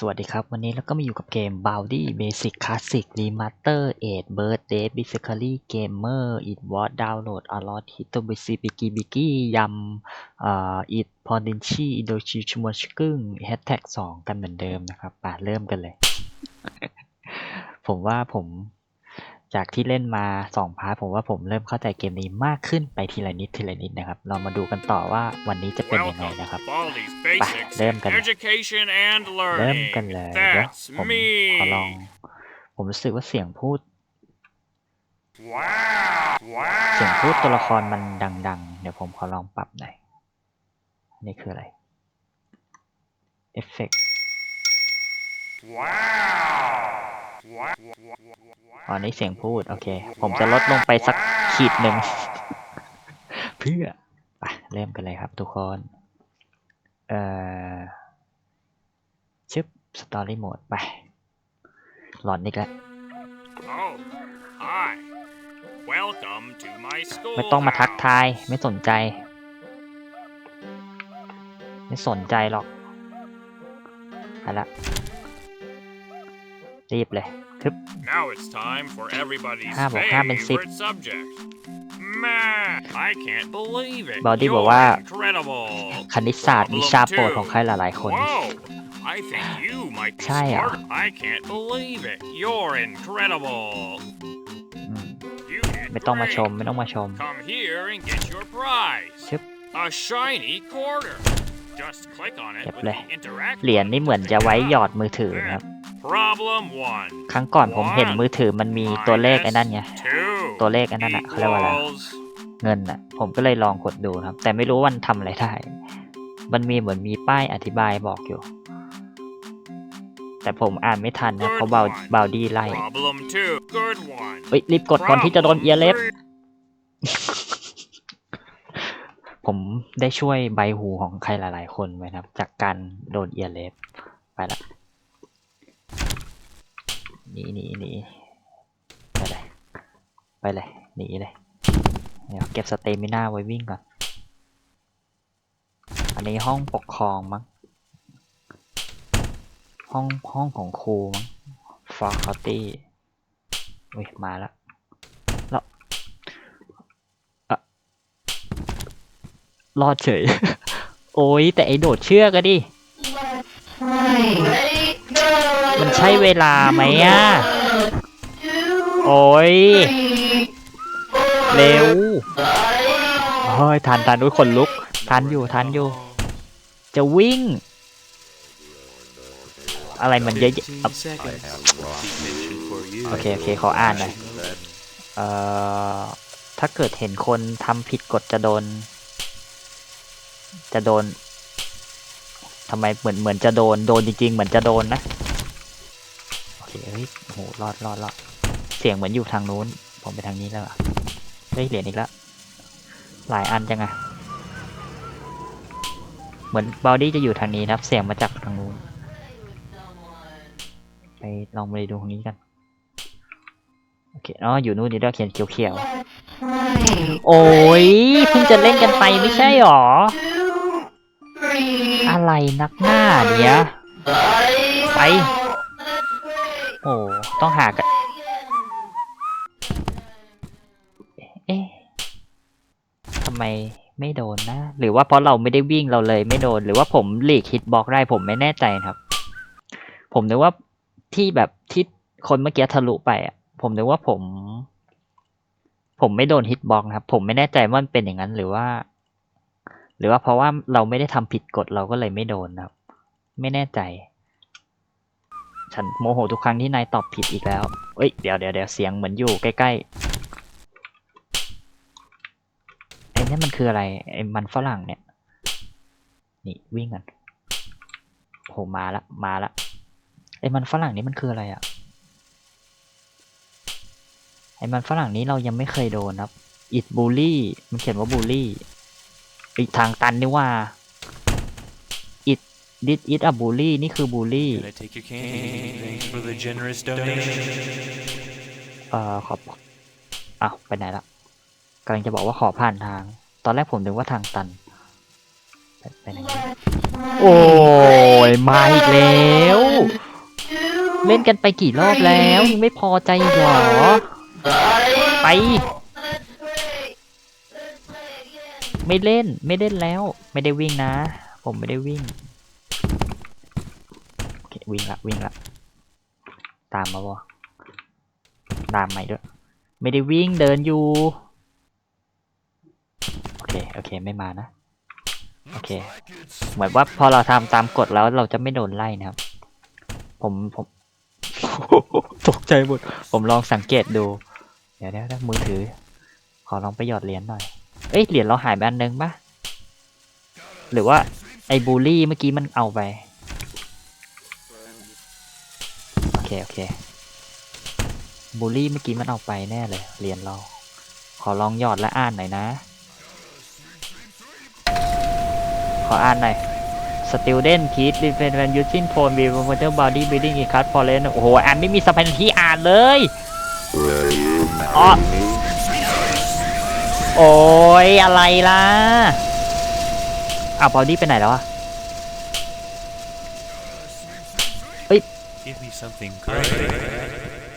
สวัสดีครับ วันนี้เราก็มาอยู่กับเกม Bounty Basic Classic Remaster 8 Birthday Basically Gamer It Was Download a lot Hito b c Biki Biki ยำเอ่อ It p o n d i n c h i Idochi c h u m o c h k u n Hashtag 2 กันเหมือนเดิมนะครับป่าเริ่มกันเลย ผมว่าผม จากที่เล่นมาสองพาร์ทผมว่าผมเริ่มเข้าใจเกมนี้มากขึ้นไปทีละนิดทีละนิดนะครับ เรามาดูกันต่อว่าวันนี้จะเป็นยังไง Welcome นะครับ to Baldi's Basics เริ่ม in กันเลย Education and เริ่ม Learning. กันเลยเดี๋ยว That's ผม me. ขอลอง ผมรู้สึกว่าเสียงพูด Wow. เสียง Wow. พูดตัวละครมันดัง ๆ เดี๋ยวผมขอลองปรับหน่อย นี่คืออะไร เอฟเฟก Wow. Wow. อ๋อนี่เสียงพูด โอเค ผมจะลดลงไปสักขีดหนึ่ง เพื่อไปเริ่มกันเลยครับทุกคนเอ่อชึบสตอรี่โหมดไป หลอนอีกแล้ว Oh, hi. Welcome to my school. ไม่ต้องมาทักทาย ไม่สนใจ ไม่สนใจหรอกไปละรีบเลย ทึบ Now it's time for everybody's ห้าบวกห้าเป็นสิบ favorite subject. Math. I can't believe it. บอดี้ You're บอกว่า incredible. คณิตศาสตร์วิชาโปรดของใครหลายๆคน Whoa! I think you might be ใช่เหรอ smart. I can't believe it. You're incredible. อืม You did ไม่ต้องมาชม great. ไม่ต้องมาชม Come here and get your prize. ชึบ A shiny quarter. Just click on it เก็บ with เลย the interact เหรียญนี่เหมือนจะไว้หยอดมือถือ button. นะครับ Problem one. ครั้งก่อนผมเห็นมือถือมันมีตัวเลขไอ้นั่นไง Two ตัวเลขไอ้นั่นอะเขาเรียกว่าอะไร equals เงินอะผมก็เลยลองกดดูนะครับ แต่ไม่รู้ว่ามันทำอะไรได้ มันมีเหมือนมีป้ายอธิบายบอกอยู่ แต่ผมอ่านไม่ทันนะเพราะเบาเบาดีไล่ Problem two. Good one. เฮ้ยรีบกดก่อนที่จะโดนเอียเล็บ Problem three. ผมได้ช่วยใบหูของใครหลาย ๆ คนไว้นะครับ จากการโดนเอียเล็บไปละ หนีหนีหนีไปเลยไปเลยหนีเลยเดี๋ยวเก็บสเตมิน่าไว้วิ่งก่อน อันนี้ห้องปกครองมั้ง ห้องห้องของครูมั้งฟาคอตี้อุ้ยมาแล้วแล้วอะรอดเฉย โอ้ยแต่ไอโดดเชือกอะดิ ใช่เวลาไหมอะโอ้ย เร็วเฮ้ยทันทันด้วยคนลุก ทันอยู่ทันอยู่ จะวิ่ง อะไรมันเยอะแยะอะโอเค โอเค ขออ่านหน่อยเอ่อ ถ้าเกิดเห็นคนทำผิดกฎจะโดน จะโดนทำไมเหมือนเหมือนจะโดน โดนจริงๆ เหมือนจะโดนนะโอ เคเฮ้ยโอ้โหรอดรอดรอดเสียงเหมือนอยู่ทางนู้น ผมไปทางนี้แล้วอะเฮ้ยเหรียญอีกแล้วหลายอันจังอะเหมือนบอดี้จะอยู่ทางนี้นะครับ เสียงมาจากทางนู้น ไปลองไปดูตรงนี้กัน โอเคอ๋ออยู่นู่นนี่ด้วยเขียนเขียวๆ โอ้ยเพิ่งจะเล่นกันไปไม่ใช่หรอ อะไรนักหน้าเนี่ย ไป โอ้ต้องหากันเอ๊ะทำไมไม่โดนนะ หรือว่าเพราะเราไม่ได้วิ่งเราเลยไม่โดน หรือว่าผมหลีกฮิตบล็อกได้ผมไม่แน่ใจครับ ผมนึกว่าที่แบบที่คนเมื่อกี้ทะลุไปอะ ผมนึกว่าผม ผมไม่โดนฮิตบล็อกครับ ผมไม่แน่ใจว่ามันเป็นอย่างนั้นหรือว่า หรือว่าเพราะว่าเราไม่ได้ทำผิดกฎเราก็เลยไม่โดนครับ ไม่แน่ใจ ฉันโมโหทุกครั้งที่นายตอบผิดอีกแล้ว เอ้ย เดี๋ยวเดี๋ยวเดี๋ยวเสียงเหมือนอยู่ใกล้ๆ ไอ้นี่มันคืออะไร ไอ้มันฝรั่งเนี่ย นี่วิ่งกันโหมาละ มาละ ไอ้มันฝรั่งนี่มันคืออะไรอะ่ะ ไอ้มันฝรั่งนี้เรายังไม่เคยโดนครับ อิดบูลลี่ มันเขียนว่าบูลลี่อีกทางตันนี่ว่า it did it a bully นี่คือบูลลี่ Can I take your candy? Thanks for the generous donation. เอ่อขอบอ้าวไปไหนละกำลังจะบอกว่าขอผ่านทาง ตอนแรกผมนึกว่าทางตัน ไปไปไหนเนี่ยโอ้ยมาอีกแล้ว เล่นกันไปกี่รอบแล้วยังไม่พอใจอีกเหรอ ไป ไม่เล่นไม่เล่นแล้ว ไม่ได้วิ่งนะ ผมไม่ได้วิ่งโอเค วิ่งละวิ่งละ ตามมาบ่ตามใหม่ด้วย ไม่ได้วิ่งเดินอยู่ โอเค โอเค ไม่มานะ โอเค เหมือนว่าพอเราทำตามกฎแล้วเราจะไม่โดนไล่นะครับ ผมผมตกใจหมด ผมลองสังเกตดู เดี๋ยวเดี๋ยวเดี๋ยวมือถือ ขอลองไปหยอดเหรียญหน่อย เอ้ย เหรียญเราหายไปอันนึงปะหรือว่าไอ้บูลลี่เมื่อกี้มันเอาไป โอ เค โอเคบูลลี่เมื่อกี้มันเอาไปแน่เลย เหรียญเรา ขอลองหยอดและอ่านหน่อยนะ ขออ่านหน่อย Student please refrain when using phone with motor body building in class for learn โอ้โห อ่านไม่มีสมาธิอ่านเลยอ๋อโอ้ยอะไรล่ะอ้าบอดี้ไปไหนแล้วอะ Give me something great.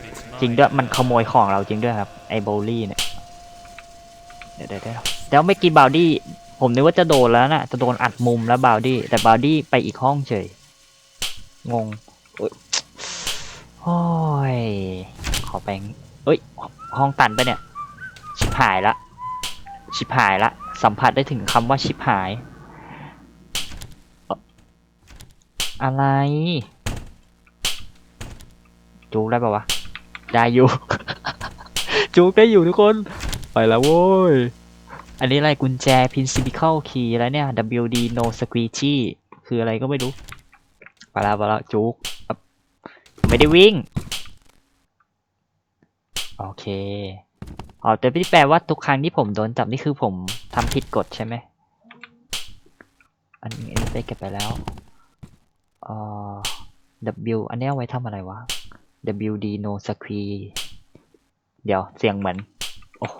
It's จริง mine. ด้วยมันขโมยของเราจริงด้วยครับ ไอ้โบลี่เนี่ย เดี๋ยวเดี๋ยวเดี๋ยวแล้วไม่อกินบาวดี้ผมนึกว่าจะโดนแล้วน่ะจะโดนอัดมุมแล้วบาวดี้แต่บาวดี้ไปอีกห้องเฉย งงโอ๊ยโอ้ยขอไปเอ้ย ห้องตันไปะเนี่ย ชิบหายละ ชิบหายละ สัมผัสได้ถึงคำว่าชิบหายเอ่ออะไร จูได้ปะวะ ได้อยู่ จูได้อยู่ทุกคน ไปแล้วโว้ย อันนี้อะไรกุญแจ principal key แล้วเนี่ย WD no squeegee คืออะไรก็ไม่รู้ ไปแล้วไปแล้วจุกไม่ได้วิ่ง โอเคอ๋อแต่พี่แปลว่าทุกครั้งที่ผมโดนจับนี่คือผมทำผิดกฎใช่ไหมอันนี้ได้เก็บไปแล้วเอ่อ W อันนี้เอาไว้ทำอะไรวะ WD no squee เดี๋ยวเสียงเหมือน โอ้โห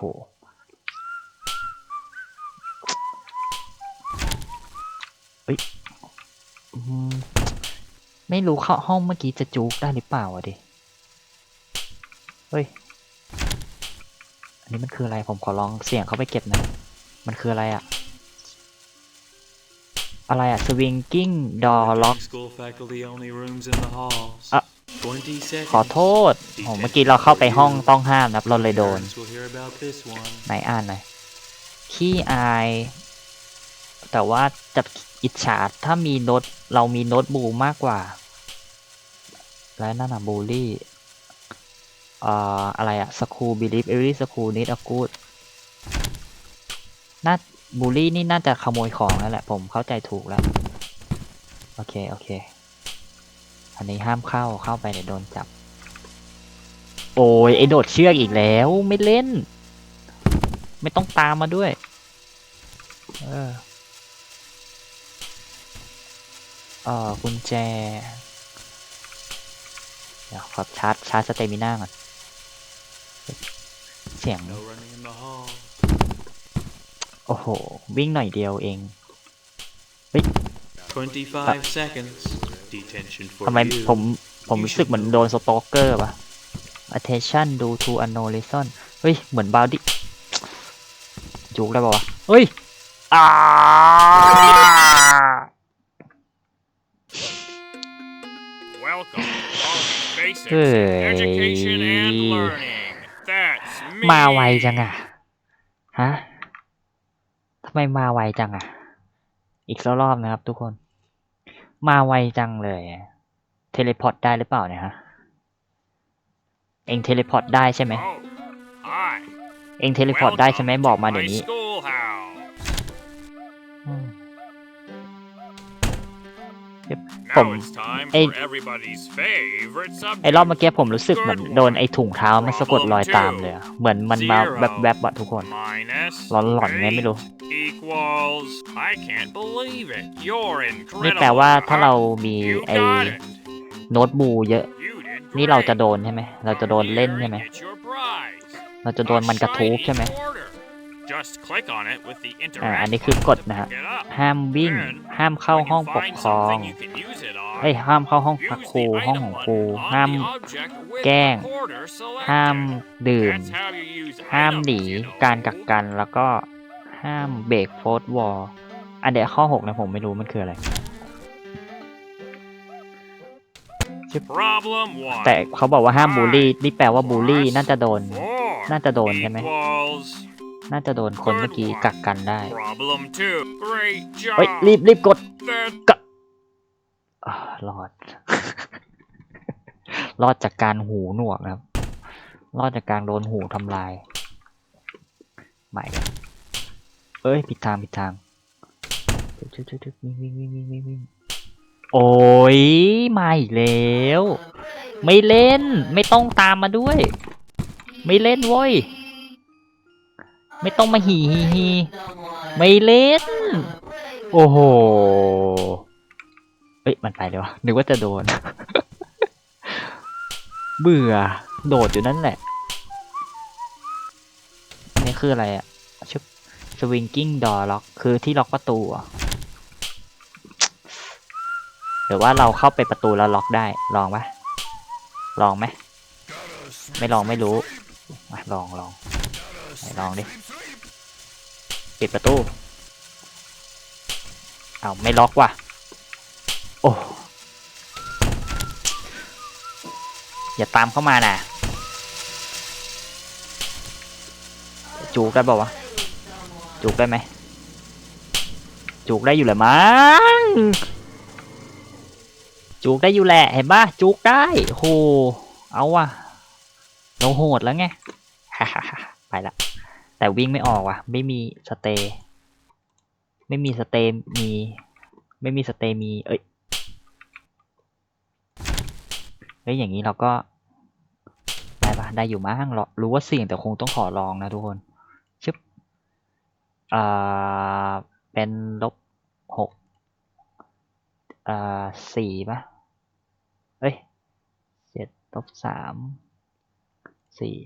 เฮ้ยอืมไม่รู้เข้าห้องเมื่อกี้จะจูกได้หรือเปล่าอะดิ เฮ้ย อันนี้มันคืออะไร ผมขอลองเสียงเข้าไปเก็บหนะ มันคืออะไรอะอะไรอะ swinging door lock School faculty only rooms in the halls. Ah. 20 seconds. ขอโทษโหเมื่อกี้เราเข้าไปห้องต้องห้ามนะครับเราเลยโดน Parents will hear about this one. ไหนอ่านหน่อย ขี้อาย แต่ว่าจะอิจฉาถ้ามีโน้ตเรามีโน้ตบูมากกว่า แล้วนั่นน่ะบูลลี่เอ่ออะไรอะสคูลบิลิฟเอวี่สคูลนิดอกูดน่าบูลลี่นี่น่าจะขโมยของแล้วแหละผมเข้าใจถูกแล้ว โอเค โอเค อันนี้ห้ามเข้าเข้าไปเดี๋ยวโดนจับ โอ้ยไอโดดเชือกอีกแล้วไม่เล่น ไม่ต้องตามมาด้วย เออเออกุญแจ เดี๋ยวขอชาร์จชาร์จสเตมิน่าก่อน เสียง No running in the hall. โอ้โห วิ่งหน่อยเดียวเอง25 seconds. Detention for ทำไม you. ผมผมรู้สึกเหมือนโดนสโตเกอร์ปะ attention due to unknown reason เฮ้ย เหมือนบาวดี้จุกได้ปะวะเฮ้ยอ่า Welcome to College Basics, Hey. Education and Learning. That's me. มาไวจังอะฮะทำไมมาไวจังอะอีกสักรอบนะครับทุกคน มาไวจังเลย เทเลพอร์ตได้หรือเปล่าเนี่ยฮะ เองเทเลพอร์ตได้ใช่ไหม เองเทเลพอร์ตได้ใช่ไหมบอกมาเดี๋ยวนี้ ผม- it's time Ê. for everybody's favorite ไอ้รอบ subject. เมื่อกี้ผมรู้สึกเหมือนโดนไอ้ถุงเท้ามันสะกดรอยตามเลยอะเหมือนมันมาแวบๆอะทุกคน Minus หลอนๆไงไม่รู้ eight equals. I can't believe it. You're นี่ incredible. แปลว่าถ้าเรามี You ไอ้ got it. โน้ตบูเยอะ You did นี่เราจะ great. โดนใช่ไหม เราจะโดนเล่นใช่ไหม Here, get your prize. เราจะโดนมันกระทูบใช่ไหม อ่า interact อันนี้คือกฎ button to นะฮะ pick it up. ห้ามวิ่ง ห้ามเข้า When you ห้องปก find ครอง something you can use it on, เอ้ยห้ามเข้าห้องพัก Use ครู the ห้อง item ของ button ครู on ห้าม the object with แกล้ง the quarter selected. ห้ามดื่ม That's how you use ห้าม items, หนี you know. การกักกันแล้วก็ห้ามเบรกโฟร์วอลอันเดียวข้อหกนะผมไม่รู้มันคืออะไร Problem one. แต่เขาบอกว่าห้ามบูลลี่ นี่แปลว่าบูลลี่น่าจะโดน Four น่าจะโดนใช่ไหม equals น่าจะโดนคนเมื่อกี้กักกันได้ problem two. Great เฮ้ย job. รีบรีบกด That อ่ารอด รอดจากการหูหนวกนะครับ รอดจากการโดนหูทำลาย ใหม่กันเอ้ย ผิดทาง ผิดทางชึบชึบชึบวิ่งวิ่งวิ่งวิ่งวิ่งวิ่งโอ้ยมาอีกแล้ว ไม่เล่น ไม่ต้องตามมาด้วย ไม่เล่นโว้ย ไม่ต้องมาหีหีหีไม่เล่น โอ้โหเอ้ยมันไปเลยวะนึกว่าจะโดน เบื่อ โดดอยู่นั่นแหละ นี่คืออะไรอะชุบ swinging door lock คือที่ล็อกประตูหรือว่าเราเข้าไปประตูแล้วล็อกได้ ลองปะลองไหม ไม่ลองไม่รู้มาลองลองลองดิ ปิดประตู เอาไม่ล็อกว่ะ โอ้ อย่าตามเข้ามานะจูกได้ป่าวะ จูกได้ไหม จูกได้อยู่แหละมั้ง จูกได้อยู่แหละ เห็นปะจูกได้โห เอาว่ะเราโหดแล้วไงไปละ แต่วิ่งไม่ออกว่ะ ไม่มีสเตย์ไม่มีสเตย์มี ไม่มีสเตย์มี เอ้ยเฮ้ยอย่างนี้เราก็ได้ปะได้อยู่มั้งรอรู้ว่าเสี่ยงแต่คงต้องขอลองนะทุกคนชึบอ่าเป็นลบหกอ่าสี่ปะเฮ้ยเจ็ดลบสามสี่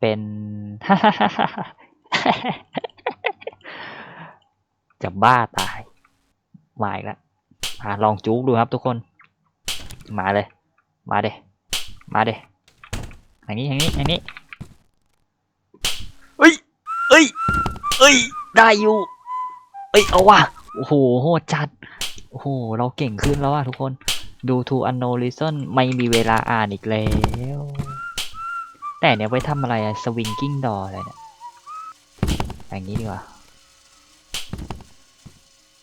เป็นจะบ้าตาย มาอีกแล้วอะลองจุกดูครับทุกคน มาเลย มาเดมาเดอย่างนี้อย่างนี้อย่างนี้เอ้ยเอ้ยเอ้ย ได้อยู่ เอ้ย เอาว่ะ โอ้โห โหดจัด โอ้โห เราเก่งขึ้นแล้วว่ะทุกคน ดู to unknown reason ไม่มีเวลาอ่านอีกแล้ว แต่เนี่ยไว้ทำอะไรอะ swinging door อะไรเนี่ยอย่างนี้ดีกว่า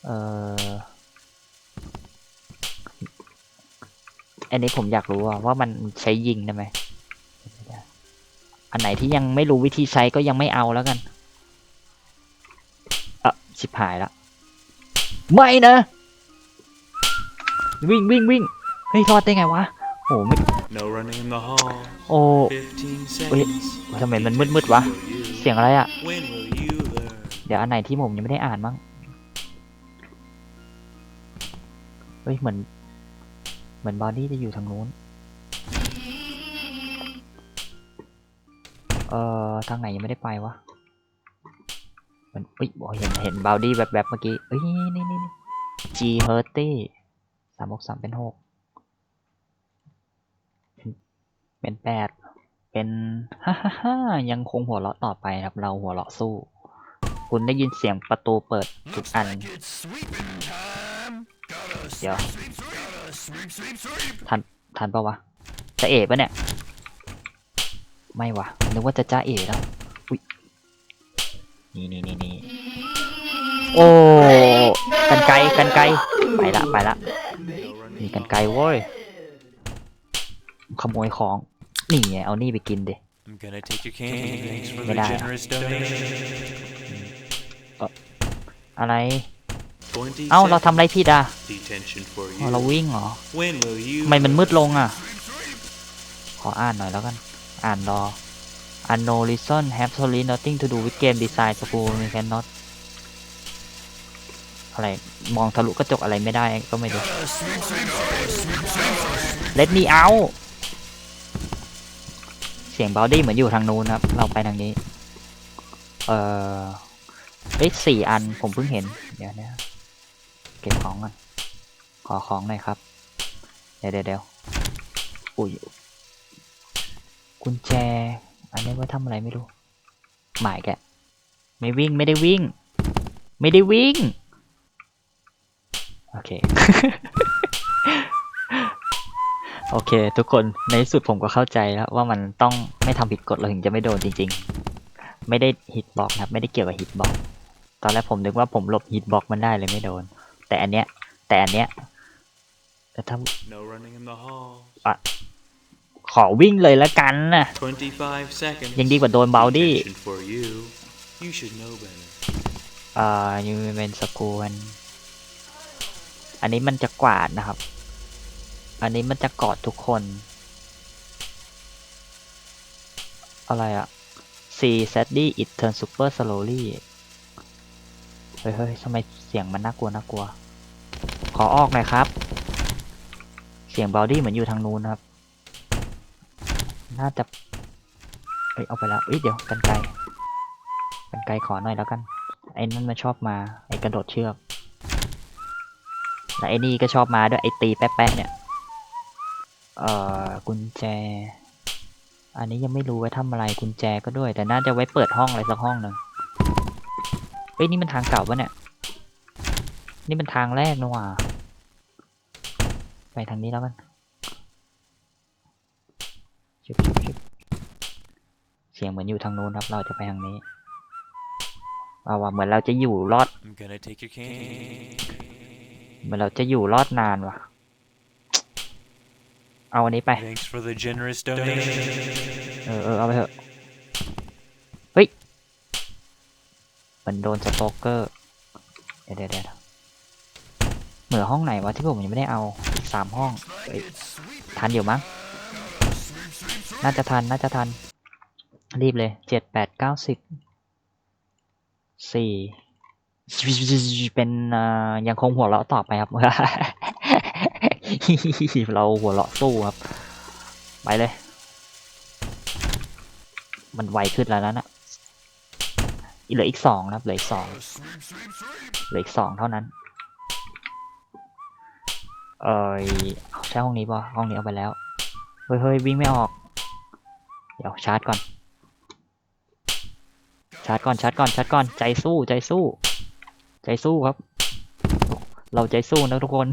เอออันนี้ผมอยากรู้อะว่ามันใช้ยิงได้ไหม อันไหนที่ยังไม่รู้วิธีใช้ก็ยังไม่เอาแล้วกันเอะชิบหายละ ไม่นะ วิ่งวิ่งวิ่ง เฮ้ย รอดได้ไงวะโอ้ไม่ No running in the hall. โอ้15 Wait, seconds. ทำไมมันมืดๆวะ For you. เสียงอะไรอะ When will you learn? เดี๋ยวอันไหนที่ผมยังไม่ได้อ่านบ้างเฮ้ย เหมือน เหมือนบอดี้จะอยู่ทางนู้น เอ่อ ทางไหนยังไม่ได้ไปวะเหมือนอุ้ยบอกเห็น เห็นบอดี้แบบแบบๆเมื่อกี้เอ้ย นี่นี่นี่ G เฮอร์ตี้สามหกสามเป็นหก เป็นแปดเป็นฮ่าฮ่าฮ่ายังคงหัวเราะต่อไปครับ เราหัวเราะสู้ คุณได้ยินเสียงประตูเปิดทุกอัน เดี๋ยว ทัน ทันปะวะ จะเอ๋ปะเนี่ย ไม่วะนึกว่าจะจ้าเอ๋แล้วอุ้ยนี่นี่นี่นี่โอ้กันไกลกันไกลไปละไปละมีกันไกลเว้ย ขโมยของ นี่ไงเอานี่ไปกินดิ I'm gonna take your candy. Thanks for the Wala. generous donation. อะไร 20เอ้า เราทำอะไรผิดอะ Detention for อ๋อ เรา you. วิ่งเหรอ When will you ทำไมมันมืด learn? ลงอะ ขออ่านหน่อยแล้วกัน อ่านรอ unknown reason have totally nothing to do with game design school we cannot อะไร มองทะลุกระจกอะไรไม่ได้ก็ไม่รู้ let me out เสียงบอดี้เหมือนอยู่ทางนู้นครับ เราไปทางนี้ เอ่อเอ้ยสี่อันผมเพิ่งเห็น เดี๋ยวนะเก็บของก่อน ขอของหน่อยครับ เดี๋ยวเดี๋ยวอุ้ย กุญแจ อันนี้ว่าทำอะไรไม่รู้ หมายแก ไม่วิ่งไม่ได้วิ่ง ไม่ได้วิ่ง โอเค โอเค ทุกคนในที่สุดผมก็เข้าใจแล้วว่ามันต้องไม่ทำผิดกฎเราถึงจะไม่โดนจริง ๆ ไม่ได้ฮิตบ็อกนะครับ ไม่ได้เกี่ยวกับฮิตบ็อกตอนแรกผมนึกว่าผมหลบฮิตบ็อกมันได้เลยไม่โดน แต่อันเนี้ย แต่อันเนี้ยแต่ถ้า No running in the halls. ขอวิ่งเลยละกันนะ25 seconds. ยังดีกว่าโดนเบาดี้ Attention for you. You should know better. อ่ายูเป็นสกูลอันนี้มันจะกวาดนะครับ อันนี้มันจะกอดทุกคน อะไรอะ C sadly it turn super slowly เฮ้ยเฮ้ยทำไมเสียงมันน่ากลัวน่ากลัว ขอออกหน่อยครับ เสียงบอดี้เหมือนอยู่ทางนู้นนะครับ น่าจะเอ้ย เอาไปแล้วเอ้ย เดี๋ยวกันไกลกันไกลขอหน่อยแล้วกัน ไอ้นั่นมันชอบมา ไอ้กระโดดเชือกและไอ้นี่ก็ชอบมาด้วยไอ้ตีแป๊ะๆเนี่ย เอ่อกุญแจ อันนี้ยังไม่รู้ไว้ทำอะไรกุญแจก็ด้วย แต่น่าจะไว้เปิดห้องอะไรสักห้องหนึ่งเฮ้ยนี่มันทางเก่าปะเนี่ย นี่มันทางแรกนะว่ะไปทางนี้แล้วกันชิบชิบชิบเสียงเหมือนอยู่ทางโน้นครับ เราจะไปทางนี้เอาว่ะเหมือนเราจะอยู่รอดเหมือนเราจะอยู่รอดนานว่ะ เอาอันนี้ไป Thanks for the generous donation. เออเออเอาไปเถอะ เฮ้ยมันโดนสโตอกเกอร์ เดี๋ยวเดี๋ยวเดี๋ยวเหมือห้องไหนวะที่ผมยังไม่ได้เอาอีกสามห้องเอ้ยทันอยู่มั้ง น่าจะทัน น่าจะทัน รีบเลยเจ็ดแปดเก้าสิบสี่เป็นอ่ายังคงหัวเราะต่อไปครับ เราหัวเราะสู้ครับ ไปเลย มันไวขึ้นแล้วนะน่ะเหลืออีกสองนะครับเหลืออีกสองเหลืออีกสองเท่านั้น เออใช่ห้องนี้ป่ะห้องนี้เอาไปแล้ว เฮ้ยเฮ้ยวิ่งไม่ออก เดี๋ยวชาร์จก่อน ชาร์จก่อนชาร์จก่อนชาร์จก่อนใจสู้ใจสู้ ใจสู้ครับ เราใจสู้นะทุกคน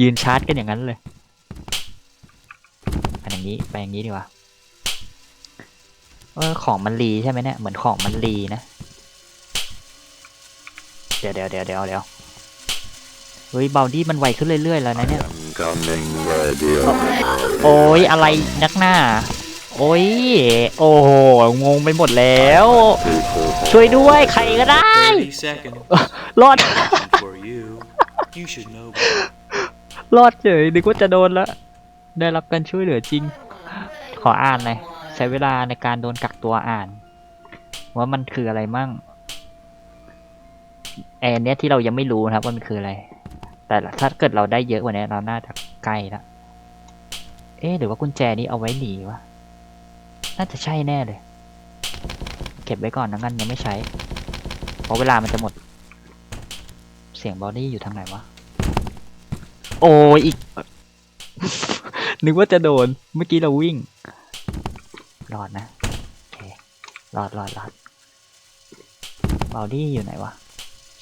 ยืนชาร์จกันอย่างนั้นเลยอันอย่างนี้ไปอย่างนี้ดีกว่าเออของมันรีใช่ไหมเนี่ยเหมือนของมันรีนะเดี๋ยวเดี๋ยวเดี๋ยวเดี๋ยวเดี๋ยวเฮ้ยเบาดี้มันไวขึ้นเรื่อยๆแล้วนะเนี่ย Coming radio. โอ้ยอะไรนักหน้า โอ้ยโอ้โหงงไปหมดแล้ว ช่วยด้วยใครก็ได้30 seconds. รอด รอดเฉยนึกว่าจะโดนแล้วได้รับการช่วยเหลือจริง ขออ่านหน่อยใช้เวลาในการโดนกักตัวอ่าน ว่ามันคืออะไรมั่งแอนเนี้ยที่เรายังไม่รู้นะครับว่ามันคืออะไร แต่ถ้าเกิดเราได้เยอะกว่านี้เราน่าจะใกล้ล้วเอ๊หรือว่ากุญแจนี้เอาไว้หนีวะน่าจะใช่แน่เลย เก็บไว้ก่อนนะงั้นยังไม่ใช้ เพราะเวลามันจะหมด เสียงบอดี้อยู่ทางไหนวะ โอ้ยอีก นึกว่าจะโดน เมื่อกี้เราวิ่ง รอดนะโอเครอดรอดรอดบอดี้อยู่ไหนวะ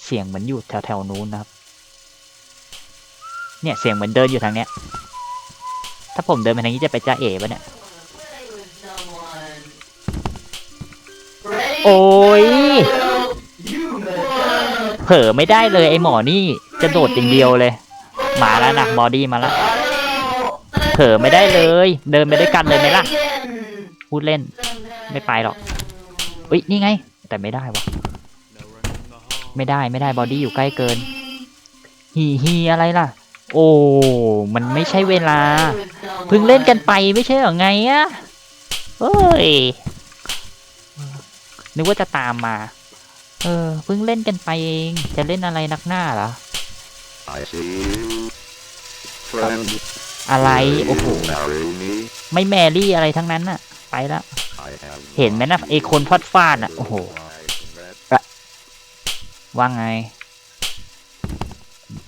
เสียงเหมือนอยู่แถวแถวๆนู้นนะครับ เนี่ยเสียงเหมือนเดินอยู่ทางเนี้ย ถ้าผมเดินไปทางนี้จะไปจ้าเอ๋ปะเนี่ย โอ้ย เผลอไม่ได้เลยไอหมอนี่ จะโดดอย่างเดียวเลย มาแล้วนะบอดี้มาแล้วเผลอไม่ได้เลย เดินไปด้วยกันเลยไหมล่ะ พูดเล่น ไม่ไปหรอกเอ้ยนี่ไง แต่ไม่ได้วะ No running in the halls. ไม่ได้ไม่ได้บอดี้อยู่ใกล้เกินฮีฮีอะไรล่ะ โอ้ มันไม่ใช่เวลา เพิ่งเล่นกันไปไม่ใช่เหรอไงอะเอ้ยนึกว่าจะตามมา เออเพิ่งเล่นกันไปเอง จะเล่นอะไรนักหน้าเหรอ I see you. Friend, อะไรโอ้โหไม่แมรี่อะไรทั้งนั้นน่ะ ไปแล้วเห็นไหมนะไอคนพอดฟาดอะโอ้โหว่าไง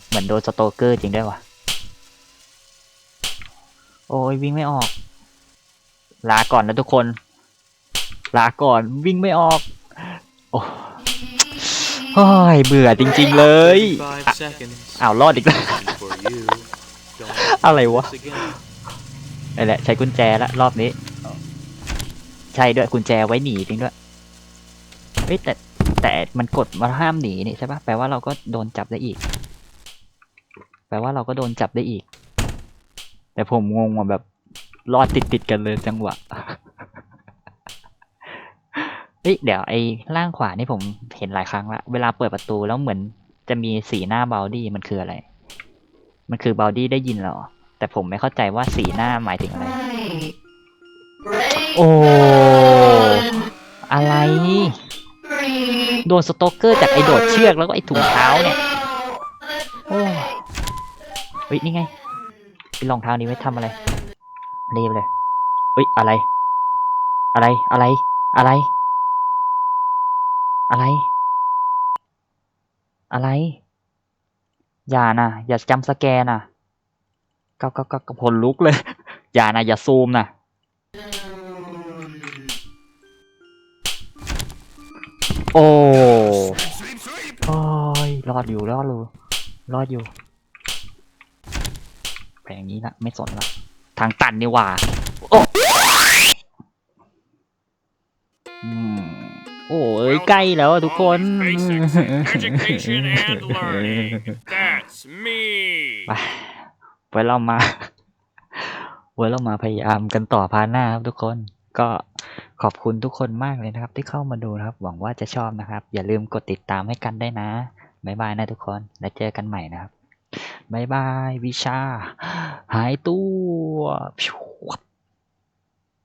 เหมือนโดนสโตเกอร์จริงด้วยวะโอ้ยวิ่งไม่ออก ลาก่อนนะทุกคน ลาก่อนวิ่งไม่ออก โอ้ โอ้ยเบื่อจริง ๆ เลย Five อะ seconds. อ้าวรอดอีกแล้ว For you. Don't อะไรวะ do this again. นี่แหละใช้กุญแจละรอบนี้ ใช่ด้วยกุญแจไว้หนีจริงด้วยเฮ้ยแต่แต่มันกดมาห้ามหนีนี่ใช่ปะแปลว่าเราก็โดนจับได้อีก แปลว่าเราก็โดนจับได้อีก แต่ผมงงว่าแบบรอดติดติดๆกันเลยจังหวะ เฮ้ยเดี๋ยวไอ้ล่างขวานี่ผมเห็นหลายครั้งละเวลาเปิดประตูแล้วเหมือนจะมีสีหน้าบาวดี้มันคืออะไร มันคือบาวดี้ได้ยินเหรอ แต่ผมไม่เข้าใจว่าสีหน้าหมายถึงอะไร โอ้ อะไร โดนสโตกเกอร์จากไอ้โดดเชือกแล้วก็ไอ้ถุงเท้าเนี่ย โอ้ยเฮ้ยนี่ไงไอ้รองเท้านี้ไว้ทำอะไรเรียบเลยเฮ้ยอะไร อะไร อะไร อะไร อะไร อะไร อย่านะอย่าจำสแกนนะก็ก็ก็ก็ผลลุกเลย อย่านะอย่าซูมนะโอ้โอ้ยรอดอยู่รอดอยู่รอดอยู่ไปอย่างนี้ละไม่สนละทางตันนี่หว่า โอ้ยใกล้แล้วอะทุกคน Basics, education and learning. That's me. ไปไว้เรามาไว้เรามาพยายามกันต่อพาร์ทหน้าครับทุกคน ก็ขอบคุณทุกคนมากเลยนะครับ ที่เข้ามาดูนะครับ หวังว่าจะชอบนะครับ อย่าลืมกดติดตามให้กันได้วยนะบ๊ายบายนะทุกคน แล้วเจอกันใหม่นะครับบ๊ายบายวิชา หายตัว